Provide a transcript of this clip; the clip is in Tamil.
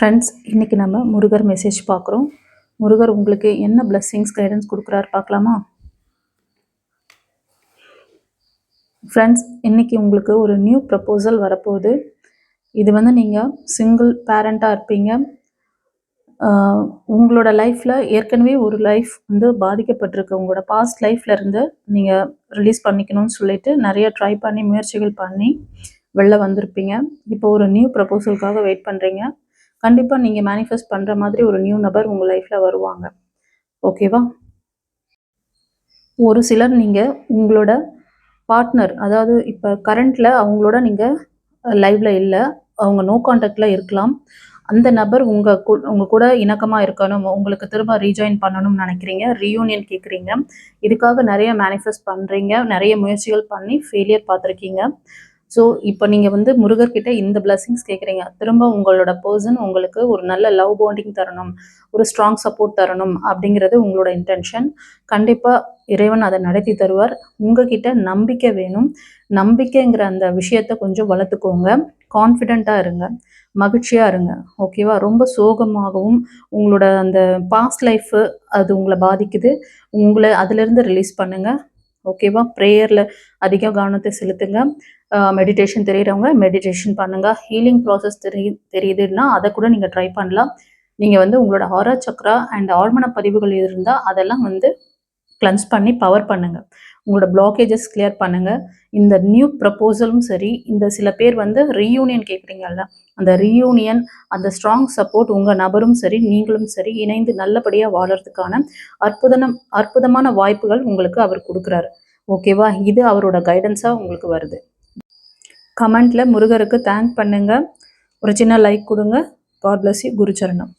ஃப்ரெண்ட்ஸ் இன்றைக்கி நம்ம முருகர் மெசேஜ் பார்க்குறோம். முருகர் உங்களுக்கு என்ன blessings கைடன்ஸ் கொடுக்குறாரு பார்க்கலாமா? ஃப்ரெண்ட்ஸ் இன்னைக்கு உங்களுக்கு ஒரு நியூ ப்ரப்போசல் வரப்போகுது. இது வந்து நீங்கள் சிங்கிள் பேரண்ட்டாக இருப்பீங்க. உங்களோட லைஃப்பில் ஏற்கனவே ஒரு லைஃப் வந்து பாதிக்கப்பட்டிருக்கு. உங்களோட பாஸ்ட் லைஃப்பில் இருந்து நீங்கள் ரிலீஸ் பண்ணிக்கணும்னு சொல்லிட்டு நிறைய ட்ரை பண்ணி முயற்சிகள் பண்ணி வெளில வந்திருப்பீங்க. இப்போ ஒரு நியூ ப்ரப்போசலுக்காக வெயிட் பண்ணுறீங்க கண்டிப்பாக நீங்கள் மேனிஃபெஸ்ட் பண்ணுற மாதிரி ஒரு நியூ நபர் உங்கள் லைஃப்பில் வருவாங்க. ஓகேவா ஒரு சிலர் நீங்கள் உங்களோட பார்ட்னர் அதாவது இப்போ கரண்டில் அவங்களோட நீங்கள் லைவில் இல்லை அவங்க நோ கான்டாக்டில் இருக்கலாம். அந்த நபர் உங்கள் கு உங்கள் கூட இணக்கமாக இருக்கணும் உங்களுக்கு திரும்ப ரீஜாயின் பண்ணணும்னு நினைக்கிறீங்க ரீயூனியன் கேட்குறீங்க இதுக்காக நிறைய மேனிஃபெஸ்ட் பண்ணுறீங்க நிறைய முயற்சிகள் பண்ணி ஃபெயிலியர் பார்த்துருக்கீங்க. ஸோ இப்போ நீங்கள் வந்து முருகர்கிட்ட இந்த பிளஸ்ஸிங்ஸ் கேட்குறீங்க திரும்ப உங்களோட பர்சன் உங்களுக்கு ஒரு நல்ல லவ் பாண்டிங் தரணும் ஒரு ஸ்ட்ராங் சப்போர்ட் தரணும் அப்படிங்கிறது உங்களோட இன்டென்ஷன் கண்டிப்பாக இறைவன் அதை நடத்தி தருவார். உங்ககிட்ட நம்பிக்கை வேணும். நம்பிக்கைங்கிற அந்த விஷயத்த கொஞ்சம் வளர்த்துக்கோங்க. கான்ஃபிடெண்ட்டாக இருங்க. மகிழ்ச்சியாக இருங்க. ஓகேவா ரொம்ப சோகமாகவும் உங்களோட அந்த பாஸ்ட் லைஃபு அது உங்களை பாதிக்குது. உங்களை அதிலிருந்து ரிலீஸ் பண்ணுங்கள் ஓகேவா ப்ரேயரில் அதிக கவனத்தை செலுத்துங்க. மெடிடேஷன் தெரியிறவங்க மெடிடேஷன் பண்ணுங்க. ஹீலிங் ப்ராசஸ் தெரிய தெரியுதுன்னா அதை கூட நீங்கள் ட்ரை பண்ணலாம். நீங்கள் வந்து உங்களோட ஆரா சக்ரா அண்ட் ஆழ்மன பதிவுகள் இருந்தால் அதெல்லாம் வந்து கிளன்ஸ் பண்ணி பவர் பண்ணுங்கள் உங்களோட பிளாக்கேஜஸ் கிளியர் பண்ணுங்கள் இந்த நியூ ப்ரப்போசலும் சரி இந்த சில பேர் வந்து ரீயூனியன் கேட்குறீங்கல்ல அந்த ரீயூனியன் அந்த ஸ்ட்ராங் சப்போர்ட் உங்கள் நபரும் சரி நீங்களும் சரி இணைந்து நல்லபடியாக வாழறதுக்கான அற்புதம் அற்புதமான வாய்ப்புகள் உங்களுக்கு அவர் கொடுக்குறாரு. ஓகேவா இது அவரோட கைடன்ஸாக உங்களுக்கு வருது. கமெண்ட்ல முருகருக்கு தேங்க் பண்ணுங்க. ஒரு சின்ன லைக் கொடுங்க. God bless you குருச்சரணம்